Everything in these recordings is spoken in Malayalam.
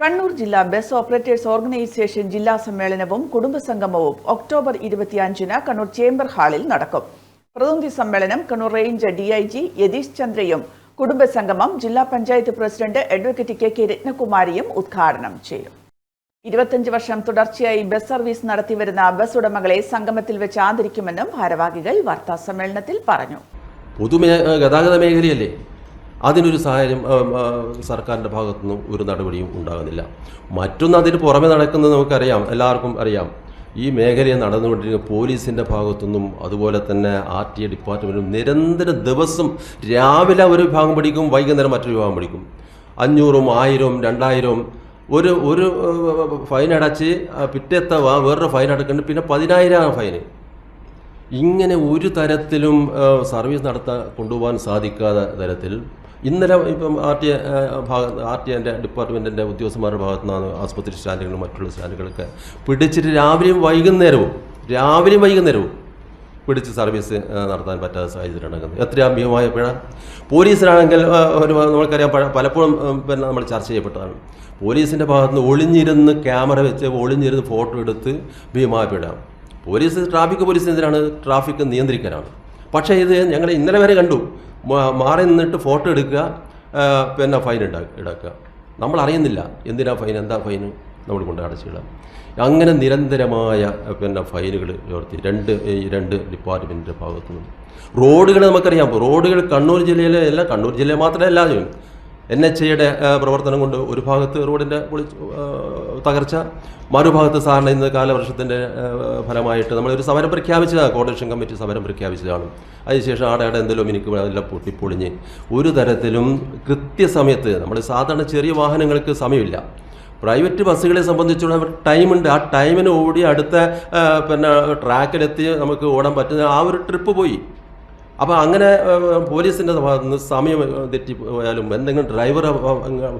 കണ്ണൂർ ജില്ലാ ബസ് ഓപ്പറേറ്റേഴ്സ് ഓർഗനൈസേഷൻ ജില്ലാ സമ്മേളനവും കുടുംബസംഗമവും ഒക്ടോബർ ഇരുപത്തിയഞ്ചിന് കണ്ണൂർ ചേംബർ ഹാളിൽ നടക്കും. പ്രതിനിധി സമ്മേളനം Kannur range D I G Yathish ചന്ദ്രയും കുടുംബസംഗമം ജില്ലാ panchayat president advocate K K രത്നകുമാരിയും ഉദ്ഘാടനം ചെയ്യും. ഇരുപത്തിയഞ്ച് വർഷം തുടർച്ചയായി ബസ് സർവീസ് നടത്തിവരുന്ന ബസ് ഉടമകളെ സംഗമത്തിൽ വെച്ച് ആദരിക്കുമെന്നും ഭാരവാഹികൾ വാർത്താ സമ്മേളനത്തിൽ പറഞ്ഞു. പൊതുമേ ഗതാഗത മേഖലയല്ലേ? അതിനൊരു സാഹചര്യം സർക്കാരിന്റെ ഭാഗത്തുനിന്നും ഒരു നടപടിയും ഉണ്ടാകുന്നില്ല. മറ്റൊന്ന് അതിന് പുറമെ നടക്കുന്നത് നമുക്കറിയാം എല്ലാവർക്കും അറിയാം. ഈ മേഖലയിൽ നടന്നുകൊണ്ടിരിക്കുന്ന പോലീസിന്റെ ഭാഗത്തുനിന്നും അതുപോലെ തന്നെ ആർ ടി എ ഡിപ്പാർട്ട്മെന്റും നിരന്തരം ദിവസം രാവിലെ ഒരു വിഭാഗം പഠിക്കും വൈകുന്നേരം മറ്റൊരു വിഭാഗം പഠിക്കും അഞ്ഞൂറും ആയിരവും രണ്ടായിരവും ഒരു ഒരു ഫൈൻ അടച്ച് പിറ്റത്തെ വേറൊരു ഫൈൻ അടക്കുന്നുണ്ട് പിന്നെ പതിനായിരം ഫൈന്. ഇങ്ങനെ ഒരു തരത്തിലും സർവീസ് നടത്താൻ കൊണ്ടുപോകാൻ സാധിക്കാത്ത തരത്തിൽ ഇന്നലെ ഇപ്പം ആർ ടി ഭാഗ ആർ ടി എന്റെ ഡിപ്പാർട്ട്മെന്റിന്റെ ഉദ്യോഗസ്ഥന്മാരുടെ ഭാഗത്തു നിന്നാണ് ആസ്പത്രി സ്റ്റാൻഡുകളും മറ്റുള്ള സ്റ്റാൻഡുകളൊക്കെ പിടിച്ചിട്ട് രാവിലെയും വൈകുന്നേരവും രാവിലെയും വൈകുന്നേരവും പിടിച്ച് സർവീസ് നടത്താൻ പറ്റാത്ത സാഹചര്യം നടക്കുന്നത്. എത്ര ഭീമമായ പിഴ? പോലീസിനാണെങ്കിൽ ഒരു നമുക്കറിയാം പഴ പലപ്പോഴും പിന്നെ നമ്മൾ ചർച്ച ചെയ്യപ്പെട്ടതാണ്. പോലീസിന്റെ ഭാഗത്തുനിന്ന് ഒളിഞ്ഞിരുന്ന് ക്യാമറ വെച്ച് ഒളിഞ്ഞിരുന്ന് ഫോട്ടോ എടുത്ത് ഭീമമായ പിഴ. പോലീസ് ട്രാഫിക് പോലീസ് എന്തിനാണ് ട്രാഫിക് നിയന്ത്രിക്കാനാണ് പക്ഷേ ഇത് ഞങ്ങൾ ഇന്നലെ വരെ കണ്ടു. മാറി നിന്നിട്ട് ഫോട്ടോ എടുക്കുക പിന്നെ ഫൈൻ ഇടാ ഈടാക്കുക നമ്മൾ അറിയുന്നില്ല എന്തിനാ ഫൈൻ എന്താ ഫൈന് നമ്മൾ കൊണ്ട് അടച്ചിടാം അങ്ങനെ നിരന്തരമായ പിന്നെ ഫൈനുകൾ ഉയർത്തി. രണ്ട് ഈ രണ്ട് ഡിപ്പാർട്ട്മെന്റിന്റെ ഭാഗത്തു നിന്നും റോഡുകൾ നമുക്കറിയാം. റോഡുകൾ കണ്ണൂർ ജില്ലയിലെ അല്ല കണ്ണൂർ ജില്ലയിൽ മാത്രമല്ല എൻ എച്ച് ഐയുടെ പ്രവർത്തനം കൊണ്ട് ഒരു ഭാഗത്ത് റോഡിന്റെ തകർച്ച മറുഭാഗത്ത് സാറിന് ഇന്ന് കാലവർഷത്തിന്റെ ഫലമായിട്ട് നമ്മളൊരു സമരം പ്രഖ്യാപിച്ചതാണ് കോർഡിനേഷൻ കമ്മിറ്റി സമരം പ്രഖ്യാപിച്ചതാണ്. അതിനുശേഷം ആടെ എന്തെങ്കിലും എനിക്ക് എല്ലാം പൊട്ടിപ്പൊളിഞ്ഞ് ഒരു തരത്തിലും കൃത്യസമയത്ത് നമ്മൾ സാധാരണ ചെറിയ വാഹനങ്ങൾക്ക് സമയമില്ല. പ്രൈവറ്റ് ബസ്സുകളെ സംബന്ധിച്ചുള്ള ടൈമുണ്ട്. ആ ടൈമിന് ഓടി അടുത്ത പിന്നെ ട്രാക്കിലെത്തി നമുക്ക് ഓടാൻ പറ്റുന്ന ആ ഒരു ട്രിപ്പ് പോയി. അപ്പോൾ അങ്ങനെ പോലീസിന്റെ ഭാഗത്തു നിന്ന് സമയം തെറ്റി പോയാലും എന്തെങ്കിലും ഡ്രൈവറുടെ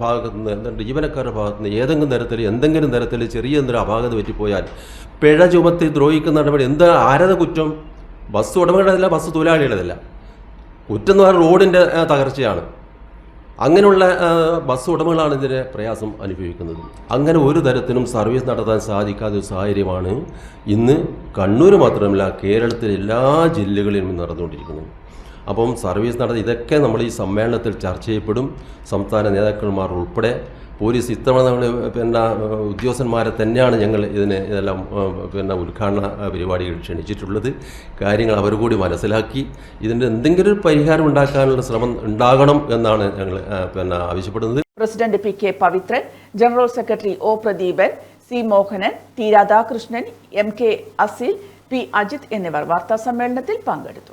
ഭാഗത്തു നിന്ന് എന്തെങ്കിലും ജീവനക്കാരുടെ ഭാഗത്തു നിന്ന് ഏതെങ്കിലും തരത്തിൽ എന്തെങ്കിലും തരത്തിൽ ചെറിയ എന്തെങ്കിലും അപാകത പറ്റിപ്പോയാൽ പിഴ ചുമത്തി ദ്രോഹിക്കുന്ന നടപടി എന്താ ആരത കുറ്റം? ബസ് ഉടമകളുടെതല്ല ബസ് തൊഴിലാളികളുടെതല്ല. കുറ്റം എന്ന് പറഞ്ഞാൽ റോഡിന്റെ തകർച്ചയാണ്. അങ്ങനെയുള്ള ബസ് ഉടമകളാണ് ഇതിന് പ്രയാസം അനുഭവിക്കുന്നത്. അങ്ങനെ ഒരു തരത്തിലും സർവീസ് നടത്താൻ സാധിക്കാത്ത ഒരു സാഹചര്യമാണ് ഇന്ന് കണ്ണൂർ മാത്രമല്ല കേരളത്തിലെ എല്ലാ ജില്ലകളിലും നടന്നുകൊണ്ടിരിക്കുന്നത്. അപ്പം സർവീസ് നടത്തി ഇതൊക്കെ നമ്മൾ ഈ സമ്മേളനത്തിൽ ചർച്ച ചെയ്യപ്പെടും. സംസ്ഥാന നേതാക്കന്മാർ ഉൾപ്പെടെ. പോലീസ് ഇത്തവണ നമ്മൾ പിന്നെ ഉദ്യോഗസ്ഥന്മാരെ തന്നെയാണ് ഞങ്ങൾ ഇതിനെ ഇതെല്ലാം പിന്നെ ഉദ്ഘാടന പരിപാടികൾ ക്ഷണിച്ചിട്ടുള്ളത്. കാര്യങ്ങൾ അവർ കൂടി മനസ്സിലാക്കി. ഇതിന്റെ എന്തെങ്കിലും ഒരു പരിഹാരം ഉണ്ടാക്കാനുള്ള ശ്രമം ഉണ്ടാകണം എന്നാണ് ഞങ്ങൾ പിന്നെ ആവശ്യപ്പെടുന്നത്. President P K Pavithran general secretary O Pradeepan C Mohanan T Radhakrishnan M K Asil P Ajith എന്നിവർ വാർത്താ സമ്മേളനത്തിൽ പങ്കെടുത്തു.